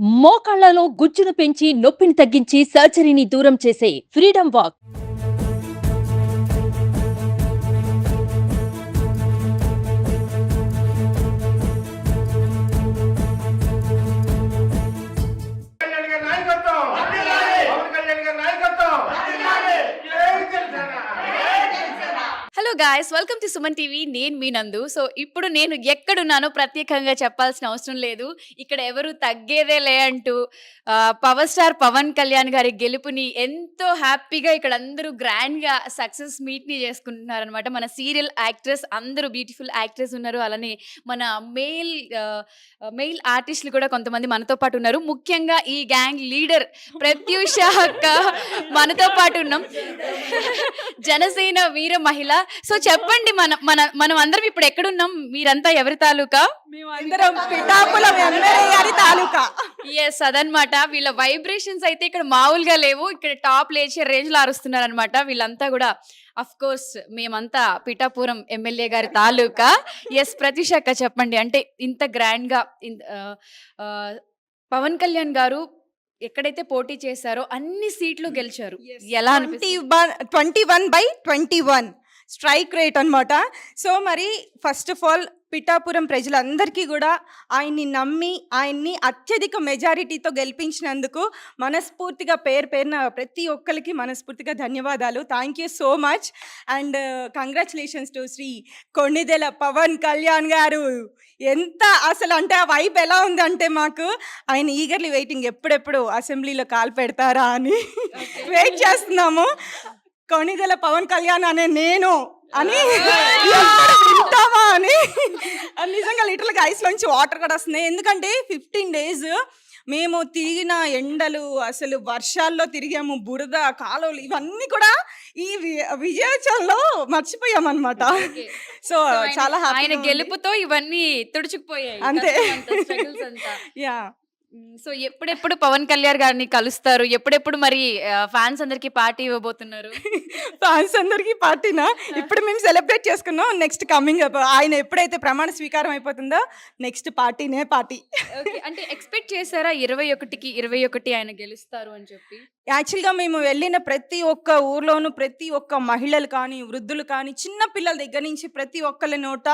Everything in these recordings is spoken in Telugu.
మోకాళ్ళలో గుజ్జును పెంచి నొప్పిని తగ్గించి సర్జరీని దూరం చేసే freedom walk. Hello guys welcome to Suman TV నేను మీ నందు. సో ఇప్పుడు నేను ఎక్కడున్నానో ప్రత్యేకంగా చెప్పాల్సిన అవసరం లేదు. ఇక్కడ ఎవరు తగ్గేదే లే అంటూ పవర్ స్టార్ పవన్ కళ్యాణ్ గారి గెలుపుని ఎంతో హ్యాపీగా ఇక్కడ అందరూ గ్రాండ్గా సక్సెస్ మీట్ని చేసుకుంటున్నారనమాట మన సీరియల్ యాక్ట్రెస్ అందరూ బ్యూటిఫుల్ యాక్ట్రెస్ ఉన్నారు. అలానే మన మెయిల్ మెయిల్ ఆర్టిస్టులు కూడా కొంతమంది మనతో పాటు ఉన్నారు. ముఖ్యంగా ఈ గ్యాంగ్ లీడర్ ప్రత్యూష అక్క మనతో పాటు ఉన్నాం. జనసేన వీర మహిళ సో చెప్పండి మన మన మనం అందరం ఇప్పుడు ఎక్కడున్నాం? మీరంతా ఎవరి తాలూకా? తాలూకా. ఎస్ అదనమాట వీళ్ళ వైబ్రేషన్స్ అయితే ఇక్కడ మామూలుగా లేవు. ఇక్కడ టాప్ లేచే రేంజ్లో అరుస్తున్నారు అనమాట వీళ్ళంతా కూడా అఫ్ కోర్స్ మేమంతా పిఠాపురం ఎమ్మెల్యే గారి తాలూకా. ఎస్ ప్రతిష అక్క చెప్పండి. అంటే ఇంత గ్రాండ్గా పవన్ కళ్యాణ్ గారు ఎక్కడైతే పోటీ చేశారో అన్ని సీట్లు గెలిచారు. ఎలా twenty one by twenty one strike rate అనమాట సో మరి ఫస్ట్ ఆఫ్ ఆల్ పిఠాపురం ప్రజలందరికీ కూడా ఆయన్ని నమ్మి ఆయన్ని అత్యధిక మెజారిటీతో గెలిపించినందుకు మనస్ఫూర్తిగా పేరు పేరున ప్రతి ఒక్కరికి మనస్ఫూర్తిగా ధన్యవాదాలు. Thank you so much and congratulations to Shri Konidela Pawan Kalyan garu. ఎంత అసలు అంటే ఆ వైబ్ ఎలా ఉందంటే మాకు ఆయన ఈగర్లీ వెయిటింగ్ ఎప్పుడెప్పుడు అసెంబ్లీలో కాలు పెడతారా అని వెయిట్ చేస్తున్నాము. కొణిదెల పవన్ కళ్యాణ్ అనే నేను అని వింటామా అని? నిజంగా లిటరల్గా ఐస్లోంచి వాటర్ కూడా వస్తున్నాయి. ఎందుకంటే ఫిఫ్టీన్ డేస్ మేము తిరిగిన ఎండలు అసలు వర్షాల్లో తిరిగాము బురద కాలువలు ఇవన్నీ కూడా ఈ విజయోత్సవంలో మర్చిపోయామన్నమాట. సో చాలా ఆయన గెలుపుతో ఇవన్నీ తుడుచుకుపోయాయి. అంతే. యా సో ఎప్పుడెప్పుడు పవన్ కళ్యాణ్ గారిని కలుస్తారు? ఎప్పుడెప్పుడు మరి ఫ్యాన్స్ అందరికి పార్టీ ఇవ్వబోతున్నారు? ఫ్యాన్స్ అందరికీ పార్టీనా? ఇప్పుడు మేము సెలబ్రేట్ చేసుకున్నాం. నెక్స్ట్ కమింగ్ ఆయన ఎప్పుడైతే ప్రమాణ స్వీకారం అయిపోతుందో నెక్స్ట్ పార్టీనే పార్టీ. అంటే ఎక్స్పెక్ట్ చేశారా ఇరవై ఒకటికి ఇరవై ఒకటి ఆయన గెలుస్తారు అని చెప్పి? యాక్చువల్గా మేము వెళ్ళిన ప్రతి ఒక్క ఊర్లోనూ ప్రతి ఒక్క మహిళలు కానీ వృద్ధులు కానీ చిన్న పిల్లల దగ్గర నుంచి ప్రతి ఒక్కరి నోట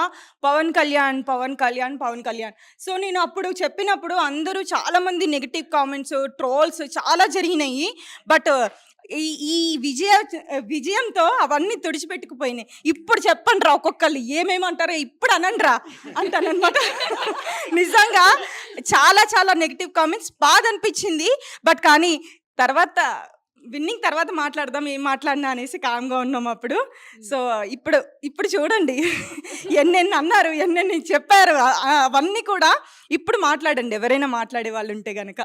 పవన్ కళ్యాణ్ పవన్ కళ్యాణ్ పవన్ కళ్యాణ్. సో నేను అప్పుడు చెప్పినప్పుడు అందరూ చాలామంది నెగిటివ్ కామెంట్స్ ట్రోల్స్ చాలా జరిగినాయి. బట్ ఈ ఈ విజయ విజయంతో అవన్నీ తుడిచిపెట్టుకుపోయినాయి. ఇప్పుడు చెప్పండి రా ఒక్కొక్కళ్ళు ఏమేమంటారో ఇప్పుడు అనండి రా అంటానమాట నిజంగా చాలా చాలా నెగిటివ్ కామెంట్స్ బాధ అనిపించింది. బట్ కానీ తర్వాత విన్నింగ్ తర్వాత మాట్లాడదాం ఏం మాట్లాడినా అనేసి కామ్గా ఉన్నాం అప్పుడు. సో ఇప్పుడు ఇప్పుడు చూడండి. ఎన్నెన్ని అన్నారు ఎన్నెన్ని చెప్పారు. అవన్నీ కూడా ఇప్పుడు మాట్లాడండి. ఎవరైనా మాట్లాడే వాళ్ళు ఉంటే గనక.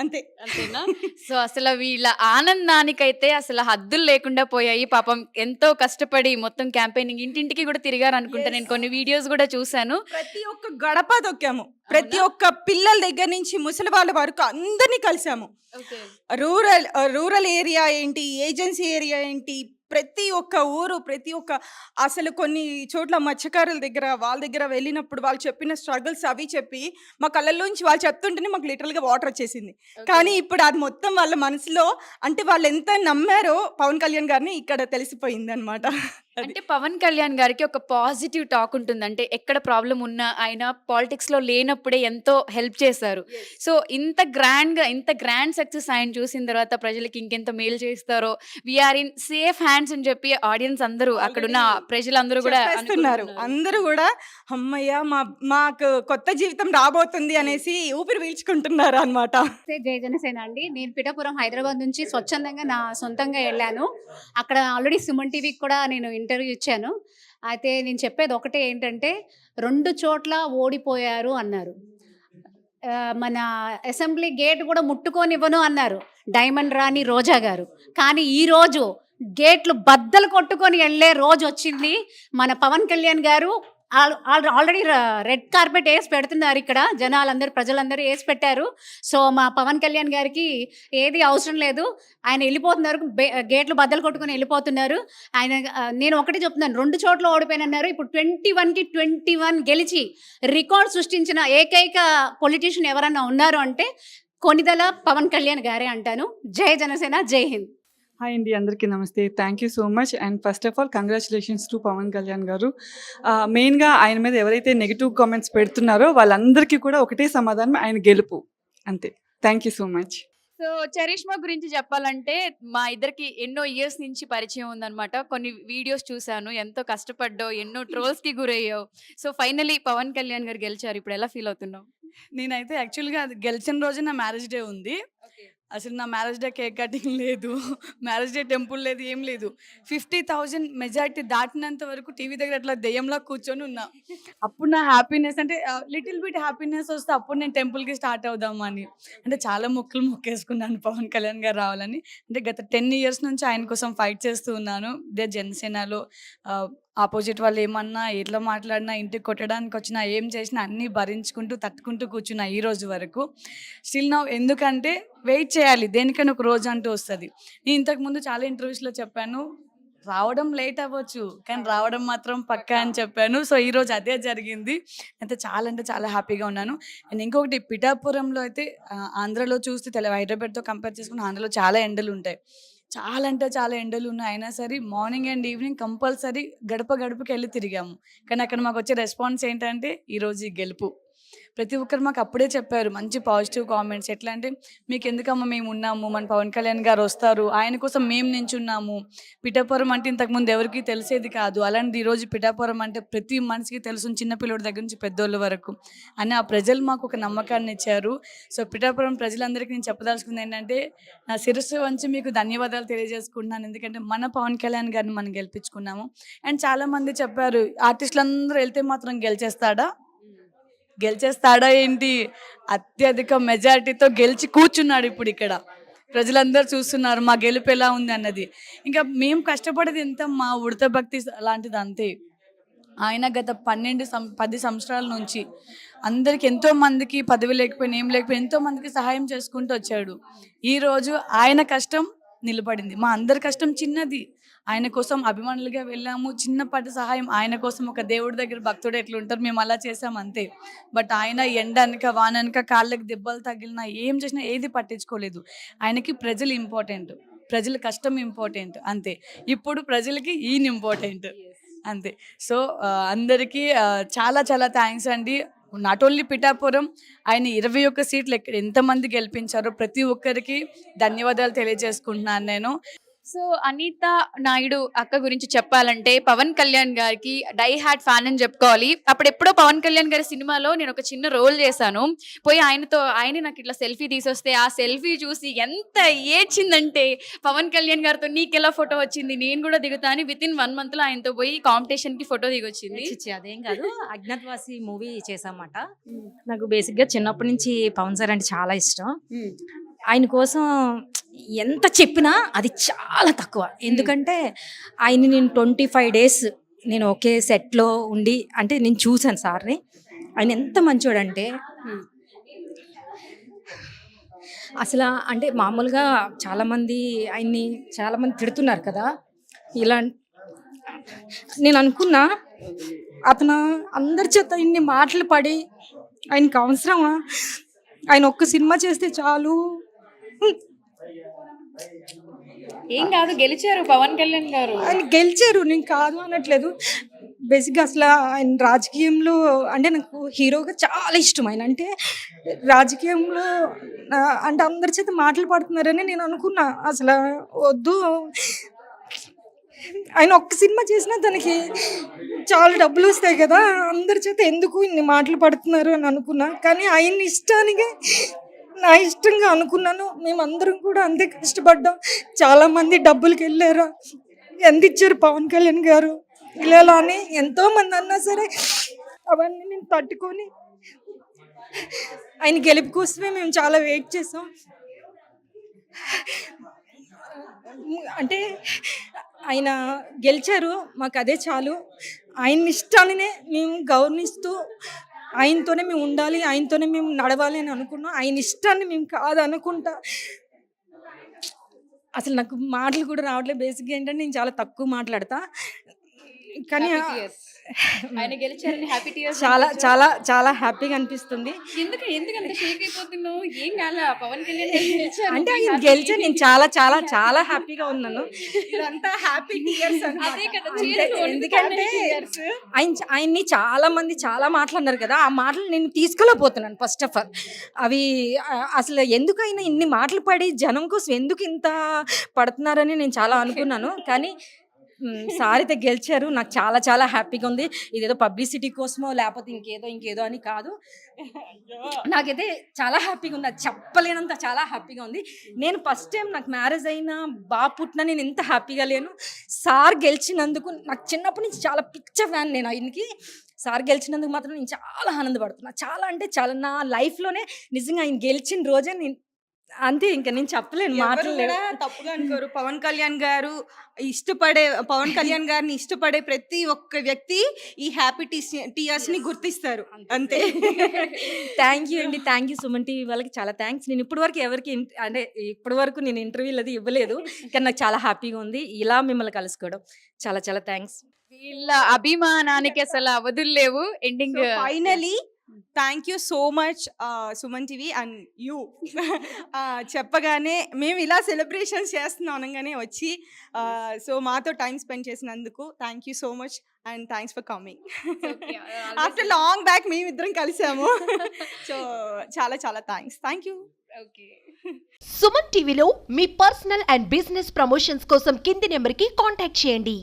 అంతే. అంతేనా? సో అసలు వీళ్ళ ఆనందానికైతే అసలు హద్దులు లేకుండా పోయాయి. పాపం ఎంతో కష్టపడి మొత్తం క్యాంపెయినింగ్ ఇంటింటికి కూడా తిరిగారు అనుకుంటా. నేను కొన్ని వీడియోస్ కూడా చూశాను. ప్రతి ఒక్క గడప దొక్కాము ప్రతి ఒక్క పిల్లల దగ్గర నుంచి ముసలి వాళ్ళ వరకు అందరినీ కలిసాము. రూరల్ రూరల్ ఏరియా ఏంటి? ఏజెన్సీ ఏరియా ఏంటి? ప్రతి ఒక్క ఊరు ప్రతి ఒక్క అసలు కొన్ని చోట్ల మత్స్యకారుల దగ్గర వాళ్ళ దగ్గర వెళ్ళినప్పుడు వాళ్ళు చెప్పిన స్ట్రగుల్స్ అవి చెప్పి మా కళ్ళల్లోంచి వాళ్ళు చెప్తుంటేనే మాకు లిటరల్గా వాటర్ వచ్చేసింది. కానీ ఇప్పుడు అది మొత్తం వాళ్ళ మనసులో అంటే వాళ్ళు ఎంత నమ్మారో పవన్ కళ్యాణ్ గారిని ఇక్కడ తెలిసిపోయింది అనమాట అంటే పవన్ కళ్యాణ్ గారికి ఒక పాజిటివ్ టాక్ ఉంటుంది. అంటే ఎక్కడ ప్రాబ్లం ఉన్నా ఆయన పాలిటిక్స్లో లేనప్పుడే ఎంతో హెల్ప్ చేశారు. సో ఇంత గ్రాండ్గా ఇంత గ్రాండ్ సక్సెస్ ఆయన చూసిన తర్వాత ప్రజలకి ఇంకెంత మేలు చేస్తారో వీఆర్ ఇన్ సేఫ్ హ్యాండ్స్ అని చెప్పి ఆడియన్స్ అందరూ అక్కడున్న ప్రజలందరూ కూడా అనుకుంటున్నారు. అందరూ కూడా అమ్మయ్య మా మాకు కొత్త జీవితం రాబోతుంది అనేసి ఊపిరి పీల్చుకుంటున్నారు అనమాట నమస్తే జై జనసేన అండి. నేను పిఠాపురం హైదరాబాద్ నుంచి స్వచ్ఛందంగా నా సొంతంగా వెళ్ళాను. అక్కడ ఆల్రెడీ సుమన్ టీవీకి కూడా నేను ఇంటర్వ్యూ ఇచ్చాను. అయితే నేను చెప్పేది ఒకటే ఏంటంటే రెండు చోట్ల ఓడిపోయారు అన్నారు. మన అసెంబ్లీ గేట్ కూడా ముట్టుకోనివ్వను అన్నారు. డైమండ్ రాణి రోజా గారు. కానీ ఈ రోజు గేట్లు బద్దలు కొట్టుకొని వెళ్ళే రోజు వచ్చింది మన పవన్ కళ్యాణ్ గారు. ఆల్రెడీ రెడ్ కార్పెట్ వేసి పెడుతున్నారు ఇక్కడ. జనాలందరూ ప్రజలందరూ వేసి పెట్టారు. సో మా పవన్ కళ్యాణ్ గారికి ఏది అవసరం లేదు. ఆయన వెళ్ళిపోతున్నారు గేట్లు బద్దలు కొట్టుకొని వెళ్ళిపోతున్నారు. ఆయన నేను ఒకటి చెప్తున్నాను. రెండు చోట్ల ఓడిపోయినన్నారు. ఇప్పుడు ట్వంటీ వన్కి ట్వంటీ వన్ గెలిచి రికార్డ్ సృష్టించిన ఏకైక పొలిటీషియన్ ఎవరన్నా ఉన్నారు అంటే కొనిదల పవన్ కళ్యాణ్ గారే అంటాను. జై జనసేన జై హింద్. హాయ్ అండి అందరికీ నమస్తే. Thank you so much and first of all congratulations to Pawan Kalyan garu. మెయిన్గా ఆయన మీద ఎవరైతే నెగిటివ్ కామెంట్స్ పెడుతున్నారో వాళ్ళందరికీ కూడా ఒకటే సమాధానం ఆయన గెలుపు. అంతే. Thank you so much so charisma గురించి చెప్పాలంటే మా ఇద్దరికి ఎన్నో ఇయర్స్ నుంచి పరిచయం ఉందన్నమాట. కొన్ని వీడియోస్ చూశాను. ఎంతో కష్టపడ్డావు. ఎన్నో ట్రోల్స్కి గురయ్యావు. సో ఫైనలీ పవన్ కళ్యాణ్ గారు గెలిచారు. ఇప్పుడు ఎలా ఫీల్ అవుతున్నావు? నేనైతే యాక్చువల్గా అది గెలిచిన రోజు నా మ్యారేజ్ డే ఉంది. అసలు నా మ్యారేజ్ డే కేక్ కటింగ్ లేదు. మ్యారేజ్ డే టెంపుల్ లేదు ఏం లేదు. ఫిఫ్టీ థౌజండ్ మెజారిటీ దాటినంత వరకు టీవీ దగ్గర అట్లా దెయ్యంలా కూర్చొని ఉన్నా. అప్పుడు నా హ్యాపీనెస్ అంటే లిటిల్ బిట్ హ్యాపీనెస్ వస్తే అప్పుడు నేను టెంపుల్కి స్టార్ట్ అవుదామని అంటే చాలా మొక్కలు మొక్కేసుకున్నాను పవన్ కళ్యాణ్ గారు రావాలని. అంటే గత టెన్ ఇయర్స్ నుంచి ఆయన కోసం ఫైట్ చేస్తూ ఉన్నాను. ఇదే జనసేనలో ఆపోజిట్ వాళ్ళు ఏమన్నా ఎట్లా మాట్లాడినా ఇంటికి కొట్టడానికి వచ్చినా ఏం చేసినా అన్నీ భరించుకుంటూ తట్టుకుంటూ కూర్చున్నా ఈ రోజు వరకు. స్టిల్ నా ఎందుకంటే వెయిట్ చేయాలి. దేనికైనా ఒక రోజు అంటూ వస్తుంది. నేను ఇంతకుముందు చాలా ఇంటర్వ్యూస్లో చెప్పాను రావడం లేట్ అవ్వచ్చు కానీ రావడం మాత్రం పక్కా అని చెప్పాను. సో ఈ రోజు అదే జరిగింది. అయితే చాలా అంటే చాలా హ్యాపీగా ఉన్నాను. అండ్ ఇంకొకటి పిఠాపురంలో అయితే ఆంధ్రలో చూస్తే తెల హైదరాబాద్తో కంపేర్ చేసుకుని ఆంధ్రలో చాలా ఎండలు ఉంటాయి చాలా అంటే చాలా ఎండలు ఉన్నాయి అయినా సరే మార్నింగ్ అండ్ ఈవినింగ్ కంపల్సరీ గడప గడపకి వెళ్ళి తిరిగాము. కానీ అక్కడ మాకు వచ్చే రెస్పాన్స్ ఏంటంటే ఈరోజు ఈ గెలుపు. ప్రతి ఒక్కరు మాకు అప్పుడే చెప్పారు మంచి పాజిటివ్ కామెంట్స్ ఎట్లా అంటే మీకు ఎందుకమ్మా మేము ఉన్నాము మన పవన్ కళ్యాణ్ గారు వస్తారు ఆయన కోసం మేము నించున్నాము. పిఠాపురం అంటే ఇంతకుముందు ఎవరికి తెలిసేది కాదు. అలాంటిది ఈరోజు పిఠాపురం అంటే ప్రతి మనిషికి తెలుసు చిన్నపిల్లడి దగ్గర నుంచి పెద్దోళ్ళ వరకు. అని ఆ ప్రజలు మాకు ఒక నమ్మకాన్ని ఇచ్చారు. సో పిఠాపురం ప్రజలందరికీ నేను చెప్పదలుచుకుంది ఏంటంటే నా శిరస్సు వంచి మీకు ధన్యవాదాలు తెలియజేసుకుంటున్నాను. ఎందుకంటే మన పవన్ కళ్యాణ్ గారిని మనం గెలిపించుకున్నాము. అండ్ చాలామంది చెప్పారు ఆర్టిస్టులు అందరూ వెళ్తే మాత్రం గెలిచేస్తాడా? గెలిచేస్తాడా ఏంటి? అత్యధిక మెజారిటీతో గెలిచి కూర్చున్నాడు ఇప్పుడు ఇక్కడ. ప్రజలందరూ చూస్తున్నారు మా గెలుపు ఎలా ఉంది అన్నది. ఇంకా మేము కష్టపడేది ఎంత? మా ఉడత భక్తి లాంటిది అంతే. ఆయన గత పన్నెండు సం పది సంవత్సరాల నుంచి అందరికి ఎంతో మందికి పదవి లేకపోయినా ఏం లేకపోయినా ఎంతో మందికి సహాయం చేసుకుంటూ వచ్చాడు. ఈరోజు ఆయన కష్టం నిలబడింది. మా అందరి కష్టం చిన్నది. ఆయన కోసం అభిమానులుగా వెళ్ళాము. చిన్నపాటి సహాయం ఆయన కోసం ఒక దేవుడి దగ్గర భక్తుడు ఎట్లుంటారు మేము అలా చేసాం అంతే. బట్ ఆయన ఎండనక వాననక కాళ్ళకి దెబ్బలు తగిలినా ఏం చేసినా ఏది పట్టించుకోలేదు. ఆయనకి ప్రజలు ఇంపార్టెంట్. ప్రజల కష్టం ఇంపార్టెంట్ అంతే. ఇప్పుడు ప్రజలకి ఈయన ఇంపార్టెంట్ అంతే. సో అందరికీ చాలా చాలా థ్యాంక్స్ అండి. నాట్ ఓన్లీ పిఠాపురం ఆయన ఇరవై ఒక్క సీట్లు ఎక్కడ ఎంతమంది గెలిపించారో ప్రతి ఒక్కరికి ధన్యవాదాలు తెలియజేసుకుంటున్నాను నేను. సో అనిత నాయుడు అక్క గురించి చెప్పాలంటే పవన్ కళ్యాణ్ గారికి డై హ్యాట్ ఫ్యాన్ అని చెప్పుకోవాలి. అప్పుడు ఎప్పుడో పవన్ కళ్యాణ్ గారి సినిమాలో నేను ఒక చిన్న రోల్ చేశాను. పోయి ఆయనతో ఆయన నాకు ఇట్లా సెల్ఫీ తీసొస్తే ఆ సెల్ఫీ చూసి ఎంత ఏడ్చిందంటే పవన్ కళ్యాణ్ గారితో నీకెలా ఫోటో వచ్చింది? నేను కూడా దిగుతా అని విత్ ఇన్ వన్ మంత్లో ఆయనతో పోయి కాంపిటీషన్కి ఫోటో దిగొచ్చింది. అదేం కాదు. అజ్ఞాతవాసి మూవీ చేసామన్నమాట నాకు బేసిక్గా చిన్నప్పటి నుంచి పవన్ సార్ అంటే చాలా ఇష్టం. ఆయన కోసం ఎంత చెప్పినా అది చాలా తక్కువ. ఎందుకంటే ఆయన నేను ట్వంటీ ఫైవ్ డేస్ నేను ఒకే సెట్లో ఉండి అంటే నేను చూశాను సార్ని. ఆయన ఎంత మంచోడంటే అసలు అంటే మామూలుగా చాలామంది ఆయన్ని చాలామంది తిడుతున్నారు కదా. ఇలా నేను అనుకున్నా అతను అందరి చేత ఇన్ని మాటలు పడి ఆయనకి అవసరమా? ఆయన ఒక్క సినిమా చేస్తే చాలు. ఏం కాదు గెలిచారు పవన్ కళ్యాణ్ గారు. ఆయన గెలిచారు నేను కాదు అనట్లేదు. బేసిక్గా అసలు ఆయన రాజకీయంలో అంటే నాకు హీరోగా చాలా ఇష్టం ఆయన. అంటే రాజకీయంలో అంటే అందరి చేత మాటలు పడుతున్నారని నేను అనుకున్నా. అసలు వద్దు. ఆయన ఒక్క సినిమా చేసినా దానికి చాలా డబ్బులు వస్తాయి కదా. అందరి చేత ఎందుకు ఇన్ని మాటలు పడుతున్నారు అని అనుకున్నా. కానీ ఆయన ఇష్టానికి నా ఇష్టంగా అనుకున్నాను. మేమందరం కూడా అంతే కష్టపడ్డాం. చాలామంది డబ్బులకి వెళ్ళారు ఎంత ఇచ్చారు పవన్ కళ్యాణ్ గారు. ఇలా అని ఎంతోమంది అన్నా సరే అవన్నీ నేను తట్టుకొని ఆయన గెలుపు కోసమే మేము చాలా వెయిట్ చేసాం. అంటే ఆయన గెలిచారు. మాకు అదే చాలు. ఆయన ఇష్టాలనే మేము గౌరవిస్తూ ఆయనతోనే మేము ఉండాలి ఆయనతోనే మేము నడవాలి అని అనుకున్నాం. ఆయన ఇష్టాన్ని మేము కాదు అనుకుంటా అసలు నాకు మాటలు కూడా రావట్లేదు. బేసిక్గా ఏంటంటే నేను చాలా తక్కువ మాట్లాడతా. కానీ. ఆయన గెలిచారని హ్యాపీ టీయర్స్ చాలా చాలా చాలా హ్యాపీగా అనిపిస్తుంది. ఎందుకు ఎందుకంత షేక్ అయిపోతున్నావు ఏం కాల పవన్ కళ్యాణ్. అంటే ఆయన. గెలిచే నేను చాలా చాలా చాలా హ్యాపీగా ఉన్నాను. ఇదంతా హ్యాపీ టీయర్స్ అదే కదా ఎందుకంటే ఆయన ఆయన్ని చాలా మంది చాలా మాట్లాడినారు కదా ఆ మాటలు నేను తీసుకోలేకపోతున్నాను ఫస్ట్ ఆఫ్ ఆల్ అవి అసలు ఎందుకు ఆయన ఇన్ని మాటలు పడి జనం కోసం ఎందుకు ఇంత పడుతున్నారని నేను చాలా అనుకున్నాను. కానీ సార్ అయితే గెలిచారు. నాకు చాలా చాలా హ్యాపీగా ఉంది. ఇదేదో పబ్లిసిటీ కోసమో లేకపోతే ఇంకేదో ఇంకేదో అని కాదు. నాకైతే చాలా హ్యాపీగా ఉంది. అది చెప్పలేనంత చాలా హ్యాపీగా ఉంది. నేను ఫస్ట్ టైం నాకు మ్యారేజ్ అయినా బాగా పుట్టినా నేను ఇంత హ్యాపీగా లేను. సార్ గెలిచినందుకు నాకు చిన్నప్పటి నుంచి చాలా పిచ్చ ఫ్యాన్ నేను ఆయనకి. సార్ గెలిచినందుకు మాత్రం నేను చాలా ఆనందపడుతున్నా. చాలా అంటే చాలా నా లైఫ్లోనే నిజంగా ఆయన గెలిచిన రోజే నేను అంతే ఇంకా నేను చెప్పలేను మాటలు కూడా తప్పుగా అనుకోరు. పవన్ కళ్యాణ్ గారు ఇష్టపడే పవన్ కళ్యాణ్ గారిని ఇష్టపడే ప్రతి ఒక్క వ్యక్తి ఈ హ్యాపీ టీయర్స్ని గుర్తిస్తారు. అంతే. థ్యాంక్ యూ అండి థ్యాంక్ యూ సుమన్ టీవీ వాళ్ళకి చాలా థ్యాంక్స్ నేను ఇప్పటి వరకు ఎవరికి అంటే ఇప్పటి వరకు నేను ఇంటర్వ్యూలు అది ఇవ్వలేదు కానీ నాకు చాలా హ్యాపీగా ఉంది. ఇలా మిమ్మల్ని కలుసుకోవడం. చాలా చాలా థ్యాంక్స్ వీళ్ళ అభిమానానికి అసలు అవధులు లేవు ending finally thank you so much Suman TV and you. చెప్పగానే మేము ఇలా సెలబ్రేషన్స్ చేస్తున్నాం అనగానే వచ్చి సో మాతో టైం స్పెండ్ చేసినందుకు thank you so much and thanks for coming. After long back మేమిద్దరం కలిసాము. సో చాలా చాలా thanks. Thank you. Okay Suman టీవీలో మీ పర్సనల్ అండ్ బిజినెస్ ప్రమోషన్స్ కోసం కింది నెంబర్కి కాంటాక్ట్ చేయండి.